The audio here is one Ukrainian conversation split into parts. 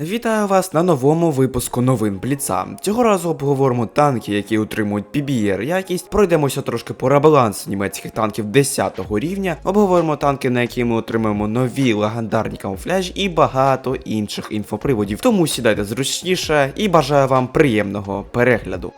Вітаю вас на новому випуску новин Бліца. Цього разу обговоримо танки, які отримують PBR якість. Пройдемося трошки по ребалансу німецьких танків 10 рівня. Обговоримо танки, на які ми отримаємо нові легендарні камуфляжі і багато інших інфоприводів. Тому сідайте зручніше і бажаю вам приємного перегляду.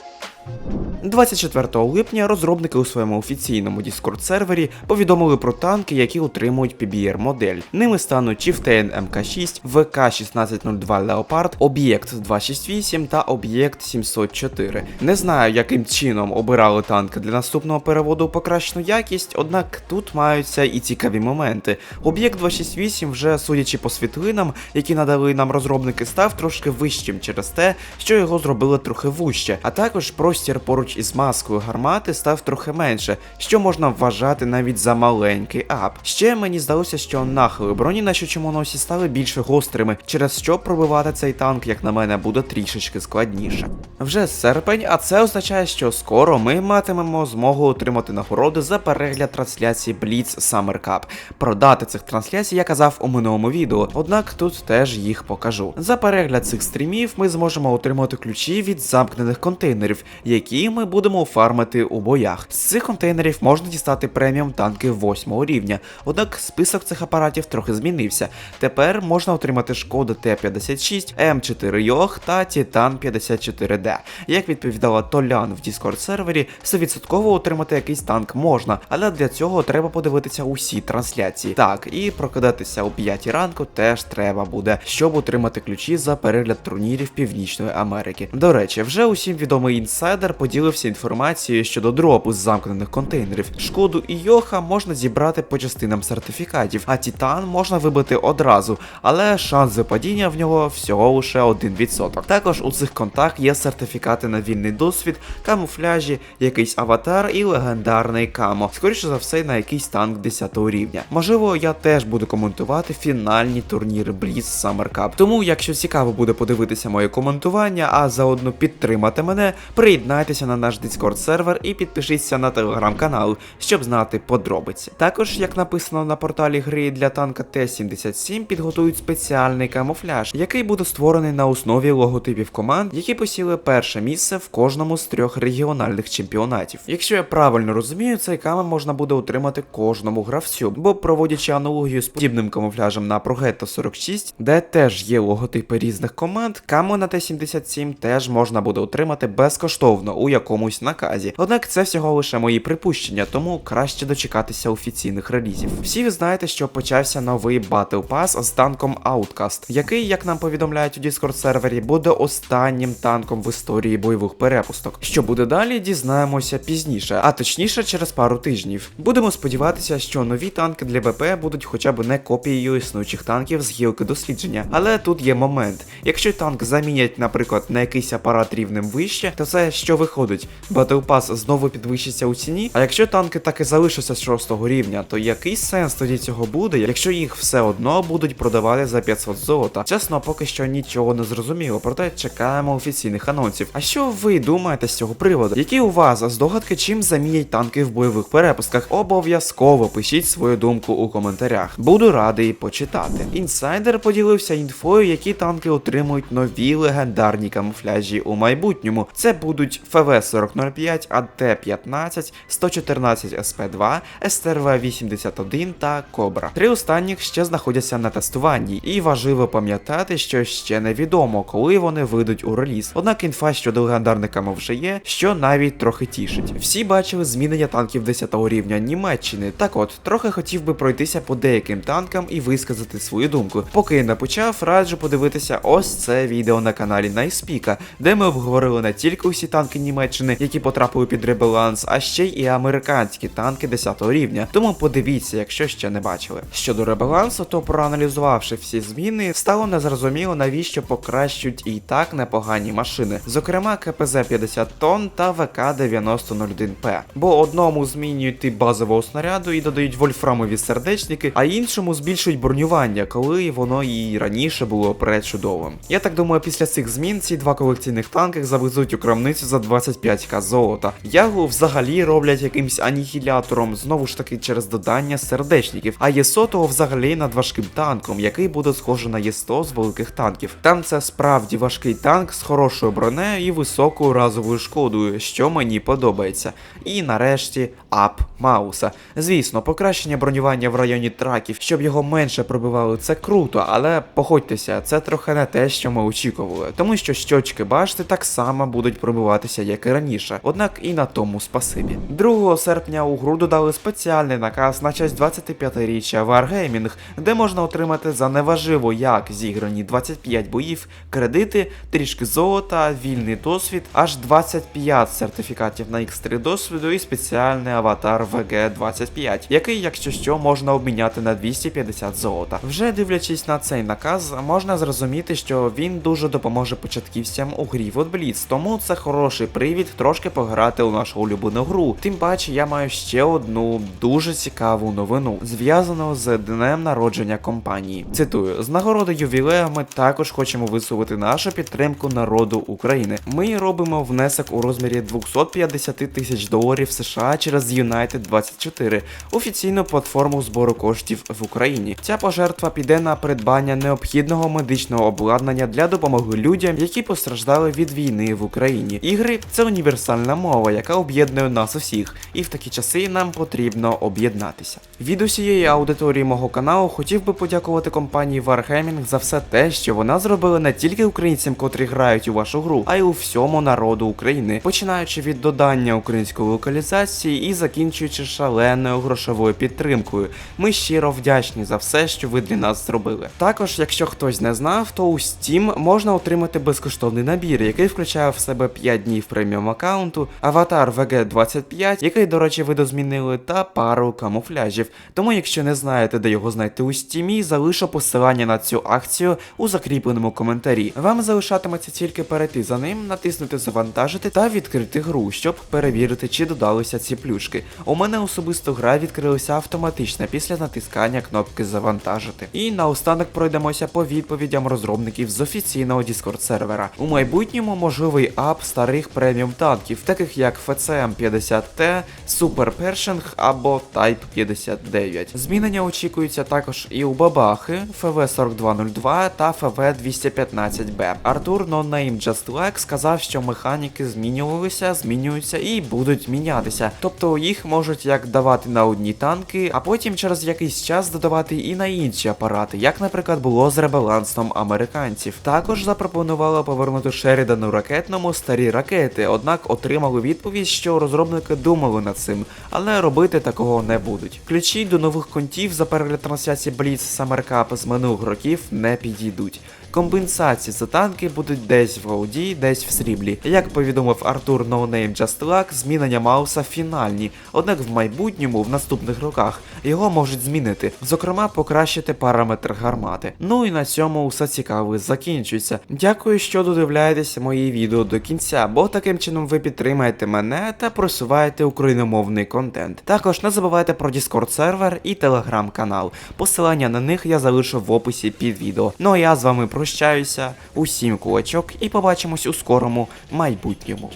24 липня розробники у своєму офіційному Discord сервері повідомили про танки, які отримують PBR модель. Ними стануть Chieftain МК6, ВК 1602 Leopard, Об'єкт 268 та Об'єкт 704. Не знаю, яким чином обирали танки для наступного переводу у покращену якість, однак тут маються і цікаві моменти. Об'єкт 268, вже судячи по світлинам, які надали нам розробники, став трошки вищим через те, що його зробили трохи вужче, а також простір поруч із маскою гармати став трохи менше, що можна вважати навіть за маленький ап. Ще мені здалося, що нахили броні на щочомоносі стали більше гострими, через що пробивати цей танк, як на мене, буде трішечки складніше. Вже серпень, а це означає, що скоро ми матимемо змогу отримати нагороди за перегляд трансляції Blitz Summer Cup. Продати цих трансляцій я казав у минулому відео, однак тут теж їх покажу. За перегляд цих стрімів ми зможемо отримати ключі від замкнених контейнерів, які ми будемо фармити у боях. З цих контейнерів можна дістати преміум танки 8 рівня, однак список цих апаратів трохи змінився. Тепер можна отримати шкоду Т-56, М4 Йох та Титан 54D. Як відповідала Толян в Discord сервері, 100% отримати якийсь танк можна, але для цього треба подивитися усі трансляції. Так, і прокидатися о 5 ранку теж треба буде, щоб отримати ключі за перегляд турнірів Північної Америки. До речі, вже усім відомий інсайдер поділився інформацією щодо дропу з замкнених контейнерів. Шкоду і Йоха можна зібрати по частинам сертифікатів, а Титан можна вибити одразу, але шанс випадіння в нього всього лише 1%. Також у цих контах є сертифікати на вільний досвід, камуфляжі, якийсь аватар і легендарний камо. Скоріше за все, на якийсь танк 10 рівня. Можливо, я теж буду коментувати фінальні турніри Blitz Summer Cup. Тому, якщо цікаво буде подивитися моє коментування, а заодно підтримати мене, приєднайтеся на наш Discord сервер і підпишіться на телеграм-канал, щоб знати подробиці. Також, як написано на порталі гри для танка Т-77, підготують спеціальний камуфляж, який буде створений на основі логотипів команд, які посіли перше місце в кожному з трьох регіональних чемпіонатів. Якщо я правильно розумію, цей камер можна буде отримати кожному гравцю, бо проводячи аналогію з подібним камуфляжем на Прогетто 46, де теж є логотипи різних команд, камо на Т-77 теж можна буде отримати безкоштовно у якомусь наказі. Однак це всього лише мої припущення, тому краще дочекатися офіційних релізів. Всі ви знаєте, що почався новий Battle Pass з танком Outcast, який, як нам повідомляють у Discord сервері, буде останнім танком в історії бойових перепусток. Що буде далі, дізнаємося пізніше, а точніше через пару тижнів. Будемо сподіватися, що нові танки для БП будуть хоча б не копією існуючих танків з гілки дослідження. Але тут є момент: якщо танк замінять, наприклад, на якийсь апарат рівнем вище, то це що виходить? Battle Pass знову підвищиться у ціні. А якщо танки так і залишаться з 6 рівня, то який сенс тоді цього буде, якщо їх все одно будуть продавати за 500 золота? Чесно, поки що нічого не зрозуміло, проте чекаємо офіційних анонсів. А що ви думаєте з цього приводу? Які у вас здогадки, чим замінять танки в бойових перепустках? Обов'язково пишіть свою думку у коментарях. Буду радий почитати. Інсайдер поділився інфою, які танки отримують нові легендарні камуфляжі у майбутньому. Це будуть ФВ-4005, АТ-15, 114 СП2, СТРВ-81 та Кобра. Три останніх ще знаходяться на тестуванні, і важливо пам'ятати, що ще невідомо, коли вони вийдуть у реліз. Однак інфа щодо легендарних камов вже є, що навіть трохи тішить. Всі бачили змінення танків 10 рівня Німеччини. Так от, трохи хотів би пройтися по деяким танкам і висказати свою думку. Поки не почав, раджу подивитися ось це відео на каналі Найспіка, де ми обговорили не тільки усі танки Німеччини, які потрапили під ребаланс, а ще й і американські танки 10 рівня. Тому подивіться, якщо ще не бачили. Щодо ребалансу, то проаналізувавши всі зміни, стало незрозуміло, навіщо покращують і так непогані машини, зокрема КПЗ 50 тонн та ВК 9001П. Бо одному змінюють тип базового снаряду і додають вольфрамові сердечники, а іншому збільшують бронювання, коли воно і раніше було пречудовим. Я так думаю, після цих змін ці два колекційних танки завезуть у крамницю за 25 25к золота. Ягу взагалі роблять якимсь анігілятором, знову ж таки через додання сердечників, а Є100 взагалі над важким танком, який буде схожий на Є100 з великих танків. Там це справді важкий танк з хорошою бронею і високою разовою шкодою, що мені подобається. І нарешті ап Мауса. Звісно, покращення бронювання в районі траків, щоб його менше пробивали, це круто, але погодьтеся, це трохи не те, що ми очікували, тому що щочки башти так само будуть пробиватися, як і раніше. Однак і на тому спасибі. 2 серпня у гру додали спеціальний наказ на честь 25-річчя Wargaming, де можна отримати за неважливо як зіграні 25 боїв, кредити, трішки золота, вільний досвід, аж 25 сертифікатів на X3 досвіду і спеціальний аватар VG25, який, якщо що, можна обміняти на 250 золота. Вже дивлячись на цей наказ, можна зрозуміти, що він дуже допоможе початківцям у грі в Blitz, тому це хороший привід трошки пограти у нашу улюблену гру. Тим паче я маю ще одну дуже цікаву новину, зв'язану з днем народження компанії. Цитую: з нагороди ювілею ми також хочемо висловити нашу підтримку народу України. Ми робимо внесок у розмірі 250 тисяч доларів США через United 24, офіційну платформу збору коштів в Україні. Ця пожертва піде на придбання необхідного медичного обладнання для допомоги людям, які постраждали від війни в Україні. Ігри це універсальна мова, яка об'єднує нас усіх, і в такі часи нам потрібно об'єднатися. Від усієї аудиторії мого каналу хотів би подякувати компанії Wargaming за все те, що вона зробила не тільки українцям, котрі грають у вашу гру, а й у всьому народу України, починаючи від додання української локалізації і закінчуючи шаленою грошовою підтримкою. Ми щиро вдячні за все, що ви для нас зробили. Також, якщо хтось не знав, то у Steam можна отримати безкоштовний набір, який включає в себе 5 днів преміум аккаунту, аватар VG25, який, до речі, видозмінили, та пару камуфляжів. Тому, якщо не знаєте, де його знайти у Steam, залишу посилання на цю акцію у закріпленому коментарі. Вам залишатиметься тільки перейти за ним, натиснути завантажити та відкрити гру, щоб перевірити, чи додалися ці плюшки. У мене особисто гра відкрилася автоматично після натискання кнопки завантажити. І наостанок пройдемося по відповідям розробників з офіційного Discord сервера. У майбутньому можливий ап старих преміум танків, таких як FCM 50T, Super Pershing або Type 59. Змінення очікуються також і у бабахи, FV4202 та FV215B. Артур No Name Just Like сказав, що механіки змінювалися, змінюються і будуть мінятися. Тобто їх можуть як давати на одні танки, а потім через якийсь час додавати і на інші апарати, як, наприклад, було з ребалансом американців. Також запропонували повернути Шерідану ракетному старі ракети, однак отримали відповідь, що розробники думали над цим, але робити такого не будуть. Ключі до нових контів за перегляд трансляції Blitz Cup з минулих років не підійдуть. Компенсації за танки будуть десь в голді, десь в сріблі. Як повідомив Артур No Name Just Luck, змінення Мауса фінальні, однак в майбутньому, в наступних роках, його можуть змінити, зокрема покращити параметр гармати. Ну і на цьому все цікаве закінчується. Дякую, що додивляєтеся мої відео до кінця, бо таким чином ви підтримаєте мене та просуваєте україномовний контент. Також не забувайте про Discord сервер і телеграм канал. Посилання на них я залишу в описі під відео. Ну а я з вами прощаюся, усім кулачок і побачимось у скорому майбутньому.